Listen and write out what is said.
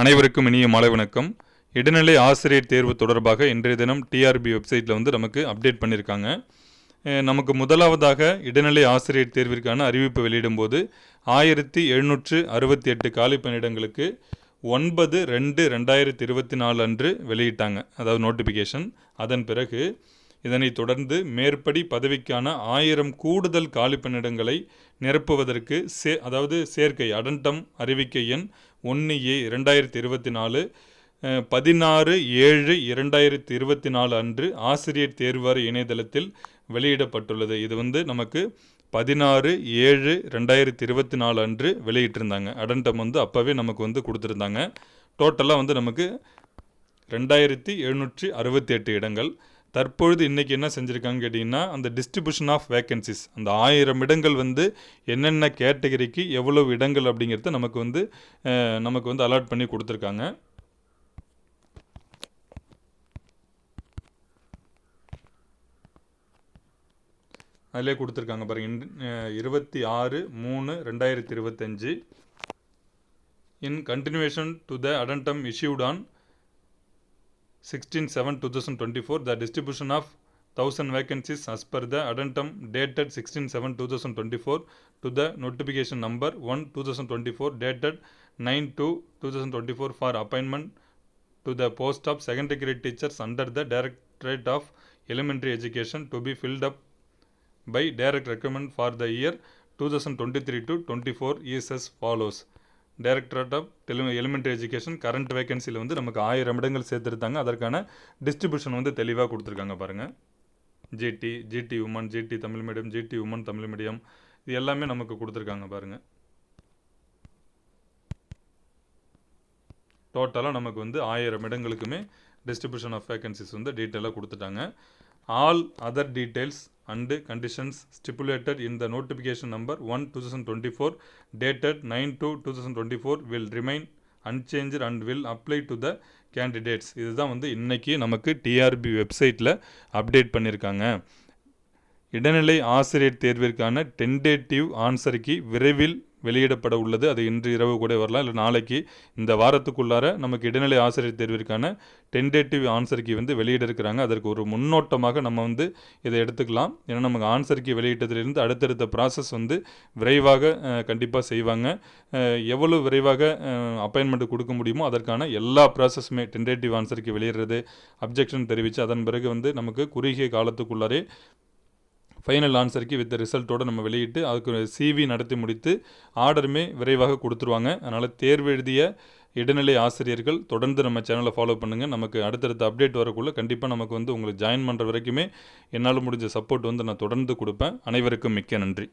அனைவருக்கும் இனிய மாலை வணக்கம். இடைநிலை ஆசிரியர் தேர்வு தொடர்பாக இன்றைய தினம் டிஆர்பி வெப்சைட்டில் வந்து நமக்கு அப்டேட் பண்ணியிருக்காங்க நமக்கு முதலாவதாக இடைநிலை ஆசிரியர் தேர்விற்கான அறிவிப்பு வெளியிடும்போது ஆயிரத்தி எழுநூற்று அறுபத்தி எட்டு காலி பணியிடங்களுக்கு ஒன்பது ரெண்டு ரெண்டாயிரத்தி இருபத்தி நாலு அன்று வெளியிட்டாங்க. அதாவது நோட்டிஃபிகேஷன் அதன் பிறகு இதனைத் தொடர்ந்து மேற்படி பதவிக்கான ஆயிரம் கூடுதல் காலிப்பணியிடங்களை நிரப்புவதற்கு சே அதாவது சேர்க்கை அடண்டம் அறிவிக்கை எண் ஒன்று ஏ இரண்டாயிரத்தி இருபத்தி நாலு பதினாறு ஏழு இரண்டாயிரத்தி இருபத்தி நாலு அன்று ஆசிரியர் தேர்வார இணையதளத்தில் வெளியிடப்பட்டுள்ளது. இது வந்து நமக்கு பதினாறு ஏழு ரெண்டாயிரத்தி இருபத்தி நாலு அன்று வெளியிட்டிருந்தாங்க. அடண்டம் வந்து அப்போவே நமக்கு வந்து கொடுத்துருந்தாங்க. டோட்டலாக வந்து நமக்கு ரெண்டாயிரத்தி எழுநூற்றி அறுபத்தி எட்டு இடங்கள். தற்பொழுது இன்றைக்கி என்ன செஞ்சுருக்காங்கன்னு கேட்டிங்கன்னா அந்த டிஸ்ட்ரிபியூஷன் ஆஃப் வேக்கன்சிஸ் அந்த ஆயிரம் இடங்கள் வந்து என்னென்ன கேட்டகரிக்கு எவ்வளவு இடங்கள் அப்படிங்கிறத நமக்கு வந்து நமக்கு வந்து அலாட் பண்ணி கொடுத்துருக்காங்க. அதிலே கொடுத்துருக்காங்க பாருங்க. இருபத்தி ஆறு மூணு ரெண்டாயிரத்தி இருபத்தஞ்சு. In continuation to the addendum issued on 16 7 2024 the distribution of 1000 vacancies as per the addendum dated 16 7 2024 to the notification number 1 2024 dated 9 2 2024 for appointment to the post of secondary grade teachers under the directorate of elementary education to be filled up by direct recommend for the year 2023 to 24 is as follows directorate of tele elementary education current வேகன்சியில் வந்து நமக்கு ஆயிரம் இடங்கள் சேர்த்துருந்தாங்க அதற்கான distribution வந்து தெளிவாக கொடுத்துருக்காங்க பாருங்கள் GT GT women GT Tamil medium GT women Tamil medium இது எல்லாமே நமக்கு கொடுத்துருக்காங்க பாருங்கள் டோட்டலாக நமக்கு வந்து ஆயிரம் இடங்களுக்குமே டிஸ்ட்ரிபியூஷன் ஆஃப் வேகன்சிஸ் வந்து டீட்டெயிலாக கொடுத்துட்டாங்க. All other details and conditions stipulated in the notification number one two thousand twenty four dated nine two two thousand twenty four will remain unchanged and will apply to the candidates இதுதான் வந்து இன்றைக்கி நமக்கு TRP வெப்சைட்டில் update பண்ணியிருக்காங்க இடைநிலை ஆசிரியர் தேர்விற்கான tentative ஆன்சருக்கு விரைவில் வெளியிடப்பட உள்ளது. அது இன்று இரவு கூட வரலாம். இல்லை நாளைக்கு இந்த வாரத்துக்குள்ளார நமக்கு இடைநிலை ஆசிரியர் தேர்விற்கான டென்டேட்டிவ் ஆன்சர் கீ வந்து வெளியிட இருக்கிறாங்க. அதற்கு ஒரு முன்னோட்டமாக நம்ம வந்து இதை எடுத்துக்கலாம். ஏன்னா நமக்கு ஆன்சர் கீ வெளியிட்டதிலிருந்து அடுத்தடுத்த ப்ராசஸ் வந்து விரைவாக கண்டிப்பாக செய்வாங்க. எவ்வளோ எவ்வளவு விரைவாக அப்பாயின்மெண்ட் கொடுக்க முடியுமோ அதற்கான எல்லா ப்ராசஸுமே டென்டேட்டிவ் ஆன்சர் கீ வெளியிடுறது அப்ஜெக்ஷன் தெரிவித்து அதன் பிறகு வந்து நமக்கு குறுகிய காலத்துக்குள்ளாரே ஃபைனல் ஆன்சருக்கு வித் ரிசல்ட்டோடு நம்ம வெளியிட்டு அதுக்கு சிவி நடத்தி முடித்து ஆர்டருமே விரைவாக கொடுத்துருவாங்க. அதனால் தேர்வு எழுதிய இடைநிலை ஆசிரியர்கள் தொடர்ந்து நம்ம சேனலை ஃபாலோ பண்ணுங்கள் நமக்கு அடுத்தடுத்த அப்டேட் வரக்குள்ளே கண்டிப்பாக நமக்கு வந்து உங்களுக்கு ஜாயின் பண்ணுற வரைக்குமே என்னால் முடிஞ்ச சப்போர்ட் வந்து நான் தொடர்ந்து கொடுப்பேன். அனைவருக்கும் மிக்க நன்றி.